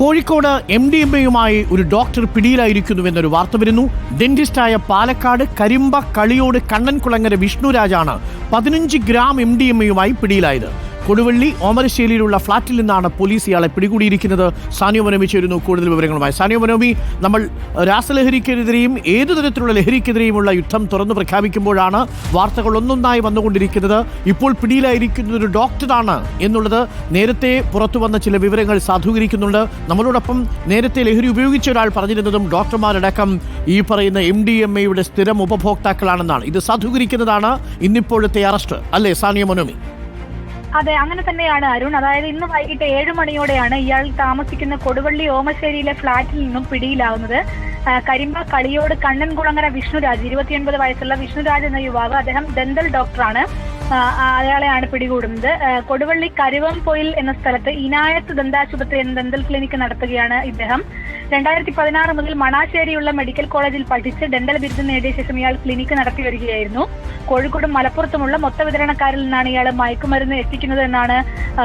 Kozhikode M D M എയുമായി ഒരു doctor പിടിയിലായിരിക്കുന്നുവെന്നൊരു വാർത്ത വരുന്നു. ഡെന്റിസ്റ്റായ പാലക്കാട് കരിമ്പ കളിയോട് കണ്ണൻകുളങ്ങര വിഷ്ണുരാജാണ് പതിനഞ്ച് ഗ്രാം എം ഡി എം എയുമായി പിടിയിലായത്. കൊടുവള്ളി ഓമരശ്ശേരിയിലുള്ള ഫ്ളാറ്റിൽ നിന്നാണ് പോലീസ് ഇയാളെ പിടികൂടിയിരിക്കുന്നത്. സാനിയോ മനോമി ചേരുന്നു കൂടുതൽ വിവരങ്ങളുമായി. സാനിയോ മനോമി നമ്മൾ രാസലഹരിക്കെതിരെയും ഏതു തരത്തിലുള്ള ലഹരിക്കെതിരെയുമുള്ള യുദ്ധം തുറന്നു പ്രഖ്യാപിക്കുമ്പോഴാണ് വാർത്തകൾ ഒന്നൊന്നായി വന്നുകൊണ്ടിരിക്കുന്നത്. ഇപ്പോൾ പിടിയിലായിരിക്കുന്ന ഒരു ഡോക്ടറാണ് എന്നുള്ളത് നേരത്തെ പുറത്തു വന്ന ചില വിവരങ്ങൾ സാധൂകരിക്കുന്നുണ്ട്. നമ്മളോടൊപ്പം നേരത്തെ ലഹരി ഉപയോഗിച്ച ഒരാൾ പറഞ്ഞിരുന്നതും ഡോക്ടർമാരടക്കം ഈ പറയുന്ന എം ഡി എം എയുടെ സ്ഥിരം ഉപഭോക്താക്കളാണെന്നാണ്. ഇത് സാധൂകരിക്കുന്നതാണ് ഇന്നിപ്പോഴത്തെ അറസ്റ്റ്. അല്ലേ സാനിയ മനോമി? അതെ അങ്ങനെ തന്നെയാണ് അരുൺ. അതായത് ഇന്ന് വൈകിട്ട് ഏഴ് മണിയോടെയാണ് ഇയാൾ താമസിക്കുന്ന കൊടുവള്ളി ഓമശ്ശേരിയിലെ ഫ്ളാറ്റിൽ നിന്നും പിടിയിലാവുന്നത്. കരിമ്പ കളിയോട് കണ്ണൻകുളങ്ങര വിഷ്ണുരാജ് ഇരുപത്തിയൊൻപത് വയസ്സുള്ള വിഷ്ണുരാജ് എന്ന യുവാവ് അദ്ദേഹം ഡെന്റൽ ഡോക്ടറാണ് അയാളെയാണ് പിടികൂടുന്നത്. കൊടുവള്ളി കരുവംപൊയിൽ എന്ന സ്ഥലത്ത് ഇനായത്ത് ദന്താശുപത്രി എന്ന ദന്തൽ ക്ലിനിക്ക് നടത്തുകയാണ് ഇദ്ദേഹം. രണ്ടായിരത്തി പതിനാറ് മുതൽ മണാശ്ശേരിയുള്ള മെഡിക്കൽ കോളേജിൽ പഠിച്ച് ഡെന്റൽ ബിരുദം നേടിയ ശേഷം ഇയാൾ ക്ലിനിക്ക് നടത്തി വരികയായിരുന്നു. കോഴിക്കോടും മലപ്പുറത്തുമുള്ള മൊത്ത വിതരണക്കാരിൽ നിന്നാണ് ഇയാൾ മയക്കുമരുന്ന് എത്തിക്കുന്നത് എന്നാണ്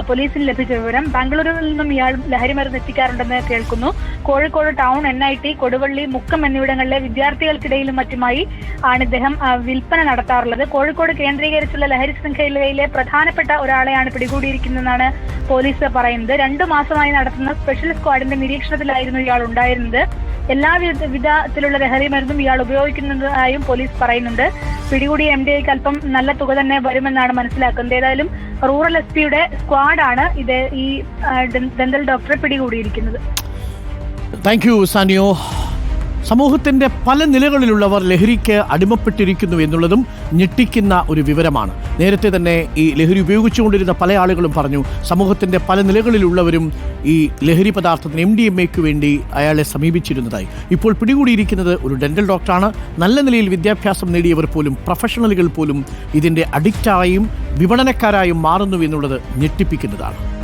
പോലീസിന് ലഭിച്ച വിവരം. ബാംഗ്ലൂരിൽ നിന്നും ഇയാൾ ലഹരിമരുന്ന് എത്തിക്കാറുണ്ടെന്ന് കേൾക്കുന്നു. Kozhikode town N I T Koduvally Mukkam എന്നിവിടങ്ങളിലെ വിദ്യാർത്ഥികൾക്കിടയിലും മറ്റുമായി ആണ് ഇദ്ദേഹം വിൽപ്പന നടത്താറുള്ളത്. കോഴിക്കോട് കേന്ദ്രീകരിച്ചുള്ള ലഹരി ശൃംഖലയിലെ പ്രധാനപ്പെട്ട ഒരാളെയാണ് പിടികൂടിയിരിക്കുന്നതെന്നാണ് പോലീസ് പറയുന്നത്. രണ്ടു മാസമായി നടത്തുന്ന സ്പെഷ്യൽ സ്ക്വാഡിന്റെ നിരീക്ഷണത്തിലായിരുന്നു ഇയാൾ ഉണ്ടായിരുന്നത്. എല്ലാ വിധ- വിധത്തിലുള്ള ലഹരി മരുന്നും ഇയാൾ ഉപയോഗിക്കുന്നതായും പോലീസ് പറയുന്നുണ്ട്. പിടികൂടിയ എം ഡി ഐക്ക് അല്പം നല്ല തുക തന്നെ വരുമെന്നാണ് മനസ്സിലാക്കുന്നത്. ഏതായാലും റൂറൽ എസ് പിയുടെ സ്ക്വാഡാണ് ഇത് ഈ ഡെന്റൽ ഡോക്ടറെ പിടികൂടിയിരിക്കുന്നത്. താങ്ക് യു സാനിയോ സമൂഹത്തിന്റെ പല നിലകളിലുള്ളവർ ലഹരിക്ക് അടിമപ്പെട്ടിരിക്കുന്നു എന്നുള്ളതും ഞെട്ടിക്കുന്ന ഒരു വിവരമാണ്. നേരത്തെ തന്നെ ഈ ലഹരി ഉപയോഗിച്ചുകൊണ്ടിരുന്ന പല ആളുകളും പറഞ്ഞു സമൂഹത്തിന്റെ പല നിലകളിലുള്ളവരും ഈ ലഹരി പദാർത്ഥത്തിന് എം ഡി എം എക്ക് വേണ്ടി അയാളെ സമീപിച്ചിരുന്നതായി. ഇപ്പോൾ പിടികൂടിയിരിക്കുന്നത് ഒരു ഡെന്റൽ ഡോക്ടറാണ്. നല്ല നിലയിൽ വിദ്യാഭ്യാസം നേടിയവർ പോലും പ്രൊഫഷണലുകൾ പോലും ഇതിന്റെ അഡിക്റ്റായും വിപണനക്കാരായും മാറുന്നു എന്നുള്ളത് ഞെട്ടിപ്പിക്കുന്നതാണ്.